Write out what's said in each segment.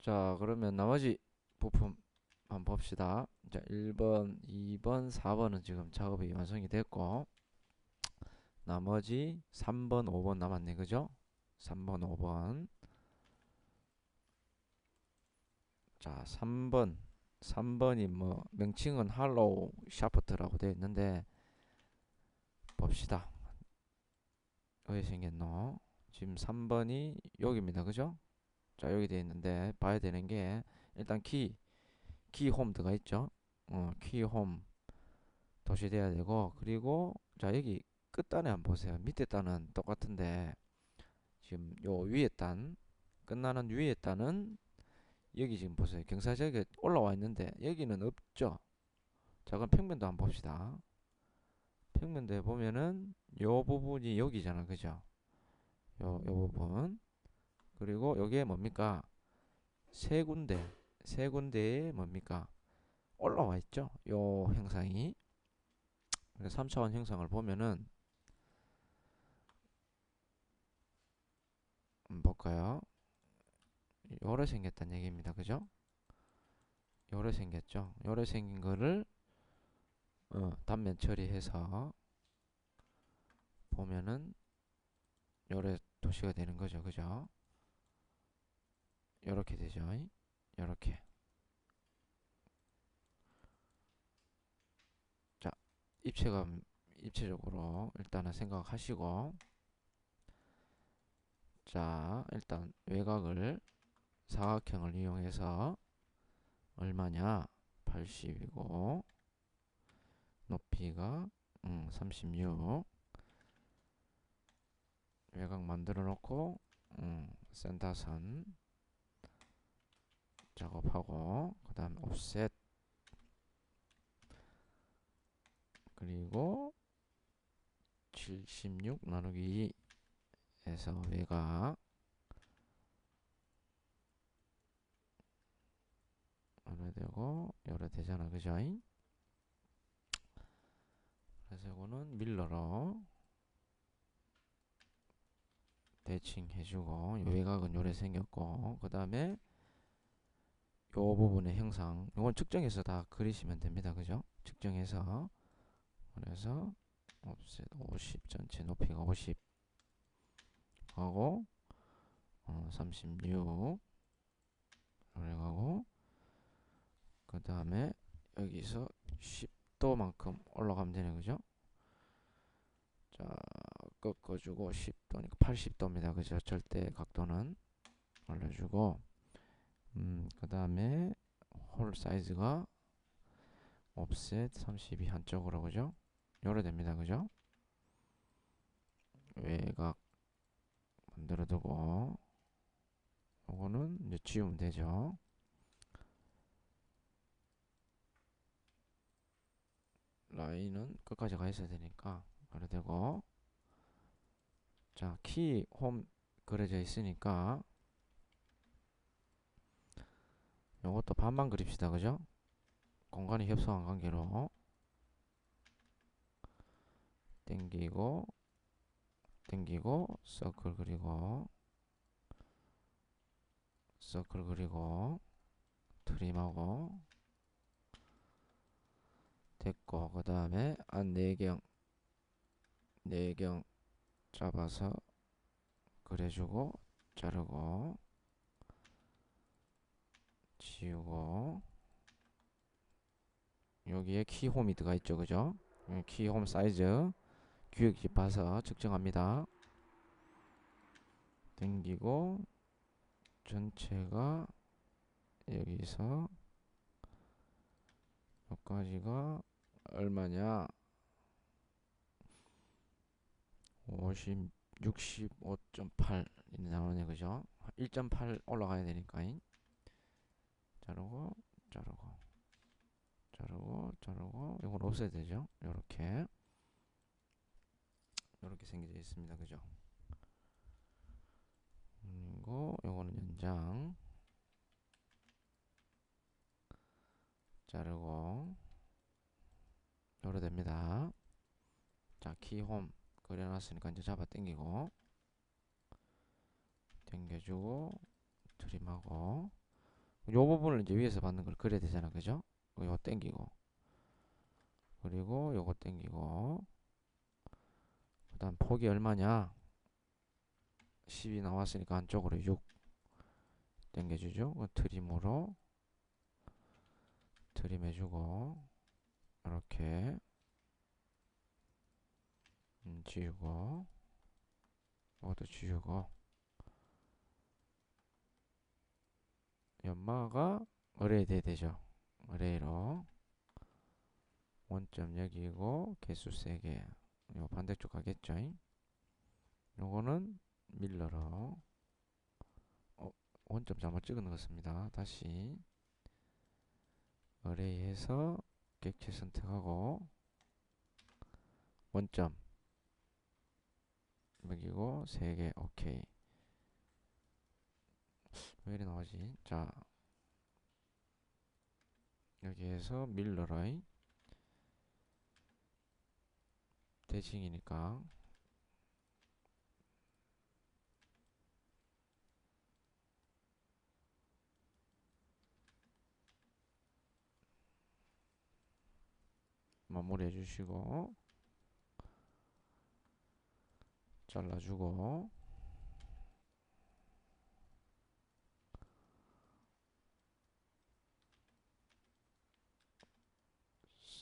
자, 그러면 나머지 부품 한번 봅시다. 자, 1번, 2번, 4번은 지금 작업이 완성이 됐고, 나머지 3번, 5번 남았네, 그죠? 3번, 5번. 자, 3번. 3번이 뭐, 명칭은 할로우 샤프트라고 되어 있는데, 봅시다. 왜 생겼노? 지금 3번이 여기입니다, 그죠? 자, 여기 되어 있는데, 봐야 되는 게, 일단 키, 키홈 들어가 있죠? 어, 키홈 도시돼야 되고, 그리고, 자, 여기 끝단에 한번 보세요. 밑에 단은 똑같은데, 지금 요 위에 단, 끝나는 위에 단은 여기 지금 보세요. 경사지역에 올라와 있는데 여기는 없죠. 자, 그럼 평면도 한번 봅시다. 평면도에 보면은 요 부분이 여기잖아. 그죠? 요, 요 부분. 그리고 여기에 뭡니까? 세 군데, 세 군데에 뭡니까? 올라와 있죠. 요 형상이. 그래서 3차원 형상을 보면은 볼까요? 요래 생겼다는 얘기입니다. 그죠? 요래 생겼죠? 요래 생긴 거를 어, 단면 처리해서 보면은 요래 도시가 되는 거죠. 그죠? 요렇게 되죠. 요렇게. 자, 입체감 입체적으로 일단은 생각하시고 자, 일단 외곽을 사각형을 이용해서 얼마냐? 80이고 높이가 음, 36 외곽 만들어 놓고 음, 센터선 작업하고 그 다음 옵셋 그리고 76 나누기 2에서 외곽 요래 되고 요래 되잖아 그죠? 그래서 이거는 밀러로 대칭 해주고 요 외곽은 요래 생겼고 그 다음에 요 부분의 형상 요건 측정해서 다 그리시면 됩니다. 그죠? 측정해서. 그래서 옵셋 50 전체 높이가 50 하고 어, 36 이렇게 가고 그 다음에 여기서 10도만큼 올라가면 되네. 그죠? 자 꺾어주고 10도니까 80도입니다. 그죠? 절대 각도는 올려주고 음, 그 다음에 홀 사이즈가 옵셋 32 한쪽으로 그죠? 요래 됩니다 그죠? 외곽 만들어 두고 요거는 이제 지우면 되죠. 라인은 끝까지 가 있어야 되니까 그래 되고. 자 키 홈 그려져 있으니까 요것도 반만 그립시다. 그죠? 공간이 협소한 관계로 땡기고 땡기고 서클 그리고 서클 그리고 트림하고 됐고 그 다음에 안 4경 4경 잡아서 그려주고 자르고 지우고 여기에 키홈이 들어가 있죠 그죠? 키홈 사이즈 규격집 봐서 측정합니다. 당기고 전체가 여기서 여기까지가 얼마냐? 50 65.8 나오네 그죠? 1.8 올라가야 되니까 자르고 자르고 자르고 자르고. 이걸 없애야 되죠? 요렇게. 요렇게 생겨져 있습니다. 그죠? 그리고 요거는 연장. 자르고. 요래 됩니다. 자 키홈 그려놨으니까 이제 잡아 당기고. 당겨주고 트림하고 요 부분을 이제 위에서 받는 걸 그려야 되잖아. 그죠? 요거 땡기고. 그리고 요거 땡기고. 그 다음 폭이 얼마냐? 10이 나왔으니까 안쪽으로 6 땡겨주죠. 그 트림으로. 트림 해주고. 이렇게. 음, 지우고. 이것도 지우고 연마가 돼야 되죠. 어레이로 원점 여기고 개수 세개. 요 반대쪽 가겠죠? 요거는 밀러로. 어, 원점 잘못 찍어 넣었습니다. 다시 어레이에서 객체 선택하고 원점 여기고 3개. 오케이 왜 이리 나오지? 자 여기에서 밀러라인 대칭이니까 마무리 해 주시고 잘라주고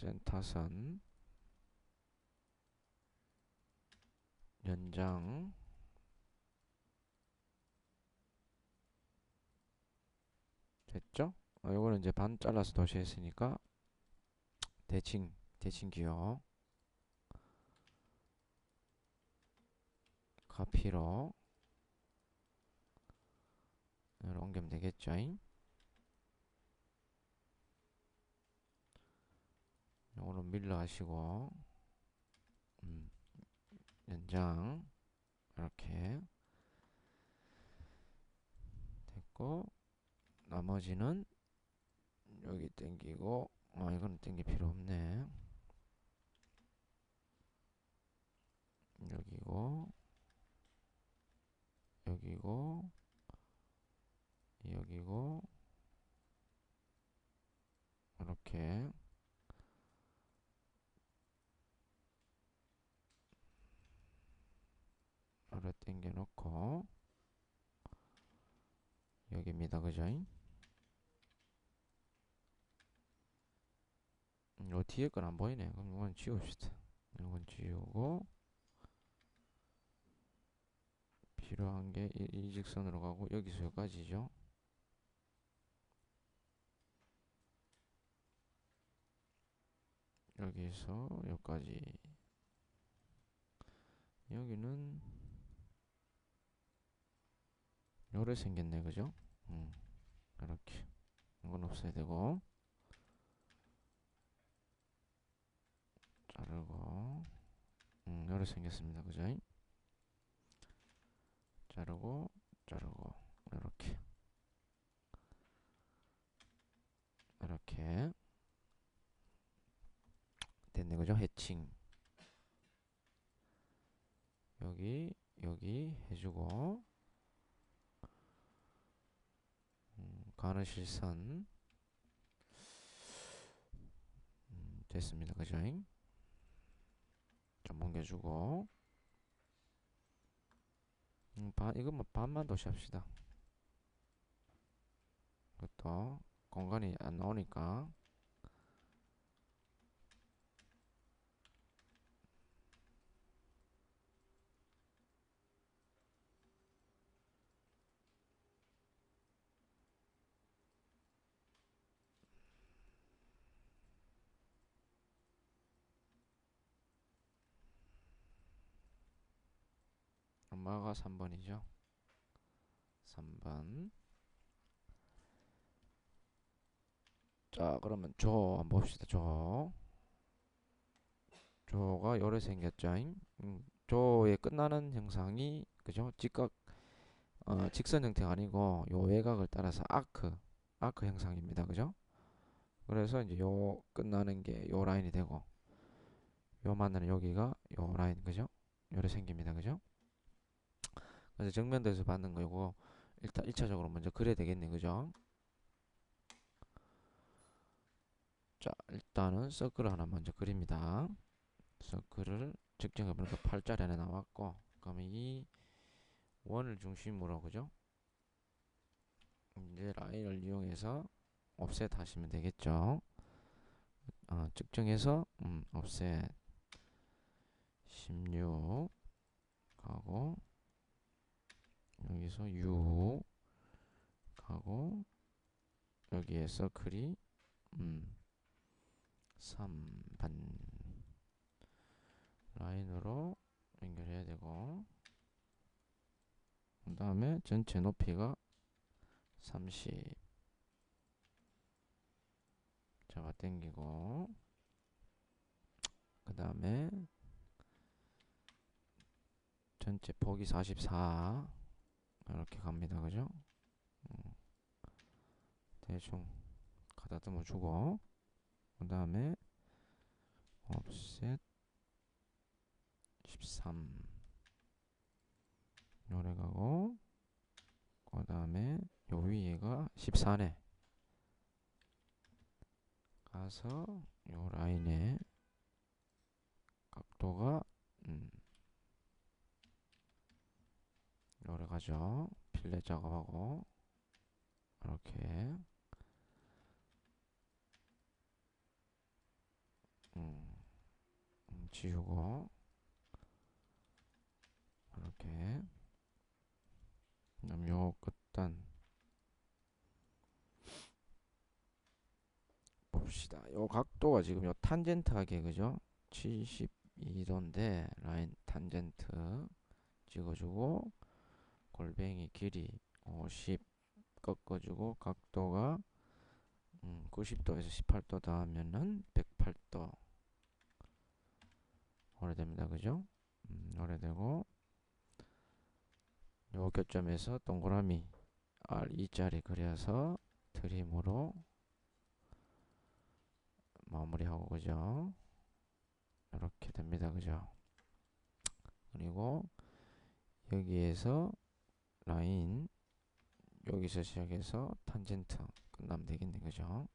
센터선 연장 됐죠? 어, 요거는 이제 반 잘라서 도시했으니까 대칭 대칭 기억 카피로 옮기면 되겠죠? 요거는 밀러 하시고 음, 연장 이렇게. 됐고 나머지는 여기 땡기고 아 이거는 땡길 필요 없네. 여기고 여기고 여기고 이렇게 아래 당겨 놓고 여기입니다. 그죠? 음, 요 뒤에 건 안 보이네. 그럼 이건 지웁시다 이건 지우고 필요한 게 이, 이 직선으로 가고 여기서 여기까지죠. 여기서 여기까지. 여기는 요래 생겼네. 그죠 음, 이렇게. 이건 없어야 되고. 자르고. 음, 요래 생겼습니다. 그죠? 자르고 자르고. 이렇게. 이렇게. 됐네. 그죠? 해칭. 여기 여기 해주고 음, 가는 실선. 음, 됐습니다. 그죠? 좀 옮겨주고. 음, 반, 이건 뭐 반만 도시합시다. 그것도 공간이 안 나오니까 엄마가 3번이죠? 3번. 자 그러면 조 한번 봅시다 조 조가 요래 생겼죠 음, 조에 끝나는 형상이 그죠? 직각 어, 직선 형태가 아니고 요 외곽을 따라서 아크 아크 형상입니다 그죠? 그래서 이제 요 끝나는 게 요 라인이 되고 요 만나는 여기가 요 라인 그죠? 요래 생깁니다 그죠 그래서 정면도에서 받는 거 이거 일단 1차적으로 먼저 그려야 되겠네 그죠? 자 일단은 서클 하나 먼저 그립니다. 서클을 측정해 보니까 8자리 안에 나왔고 그러면 이 원을 중심으로 그죠? 이제 라인을 이용해서 옵셋 하시면 되겠죠? 아, 측정해서 음, 옵셋 16 가고 여기서 6 가고 여기에 서클이 음, 3반 라인으로 연결해야 되고 그 다음에 전체 높이가 30 잡아 당기고 그 다음에 전체 폭이 44 이렇게 갑니다. 그죠? 음. 대충 가다듬어 주고 그 다음에 offset 13 요래 가고 그 다음에 요 위에가 14네. 가서 요 라인에 각도가 음 요래 가죠. 필렛 작업하고. 이렇게. 음, 음, 지우고. 이렇게. 그다음 요 끝단. 봅시다. 요 각도가 지금 요 탄젠트 하게 그죠? 72도인데 라인 탄젠트 찍어주고 골뱅이 길이 50 꺾어주고 각도가 음, 90도에서 18도 더하면은 108도 오래됩니다. 그죠? 음, 오래되고 요 교점에서 동그라미 R2짜리 그려서 트림으로 마무리하고 그죠? 이렇게 됩니다. 그죠? 그리고 여기에서 라인 여기서 시작해서 탄젠트 끝나면 되겠네. 그죠?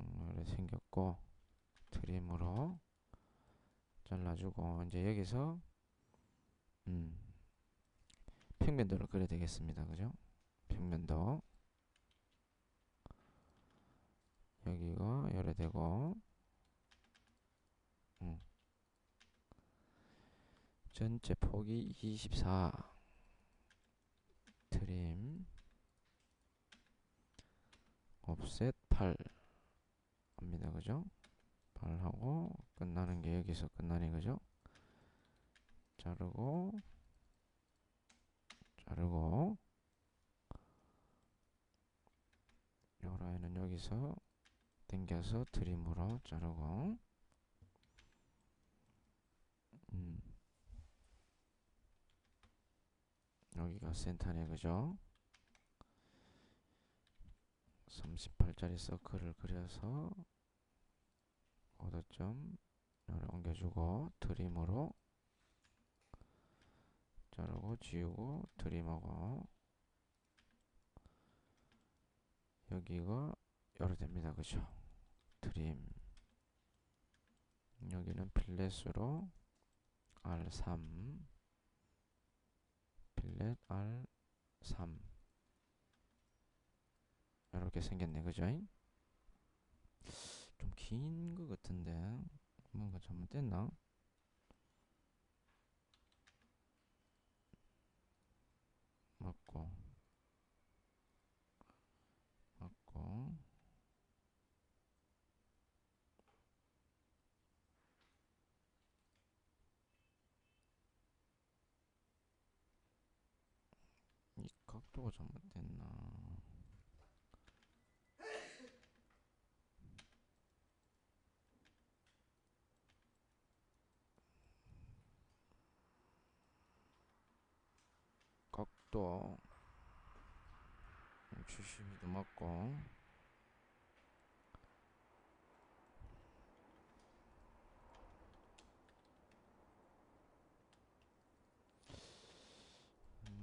음, 이렇게 생겼고 트림으로 잘라주고 이제 여기서 음, 평면도를 그려야 되겠습니다. 그죠? 평면도 여기가 열애되고 전체 폭이 24 트림 옵셋 8 합니다. 그죠? 8하고 끝나는 게 여기서 끝나네. 그죠? 자르고 자르고 요 라인은 여기서 당겨서 드림으로 자르고 여기가 센터네 그죠? 38짜리 서클을 그려서 오도점 옮겨주고 드림으로 자르고 지우고 드림하고 여기가 열어 됩니다 그죠? 드림. 여기는 필렛으로 R3 필렛 R3 이렇게 생겼네 그죠? 좀 긴 것 같은데. 뭔가 잘못됐나 맞고 맞고 이 각도가 잘못됐나? 각도 72도 맞고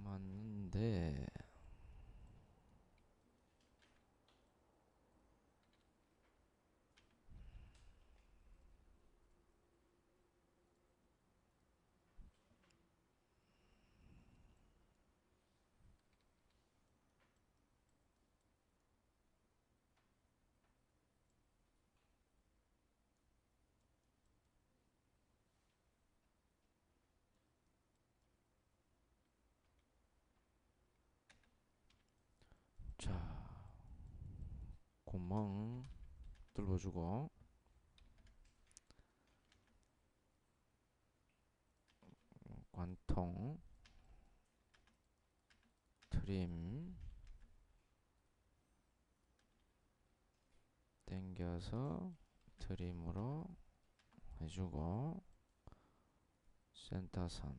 맞는데 자 구 멍 뚫어주고. 관통 트림 당겨서 트림으로 해주고. 센터선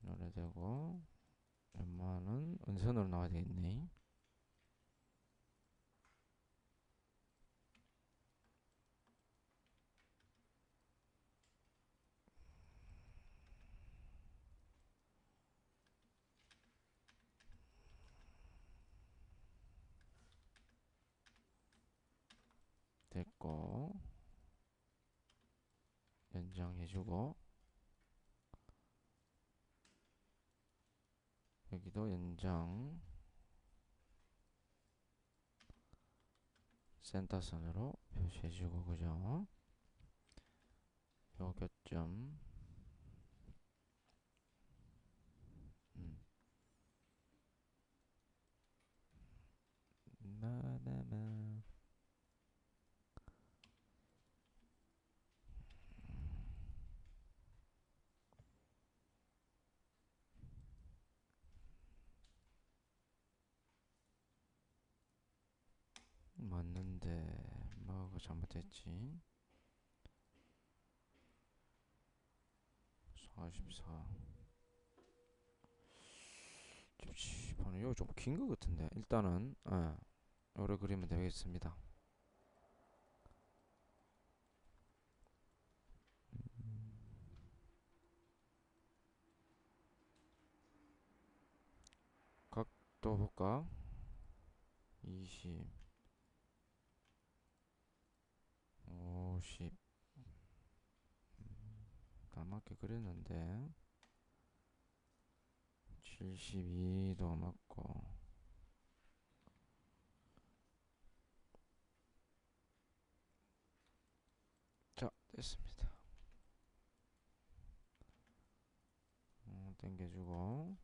노래되고 웬만은 은선으로 나와야 되겠네. 됐고 연장해주고 여기도 연장. 센터선으로 표시해주고 그죠? 요 교점 음. 나나나 맞는데 뭐가 잘못됐지? 44 집시판은 이거 좀 긴 것 같은데 일단은 예, 오래 그리면 되겠습니다. 각도 볼까? 20 50다 맞게 그렸는데. 72도 맞고. 자 됐습니다. 음, 당겨주고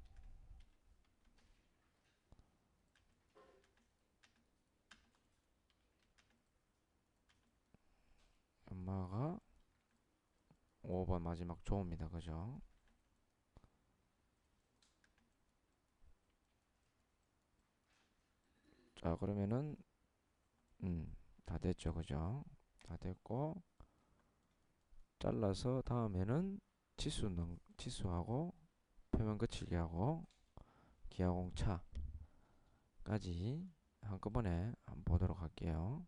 엄마가 5번 마지막 조입니다. 그죠? 자 그러면은 음 다 됐죠. 그죠? 다 됐고 잘라서 다음에는 치수 넣 치수하고 표면 거칠기 하고 기하공차까지 한꺼번에 한번 보도록 할게요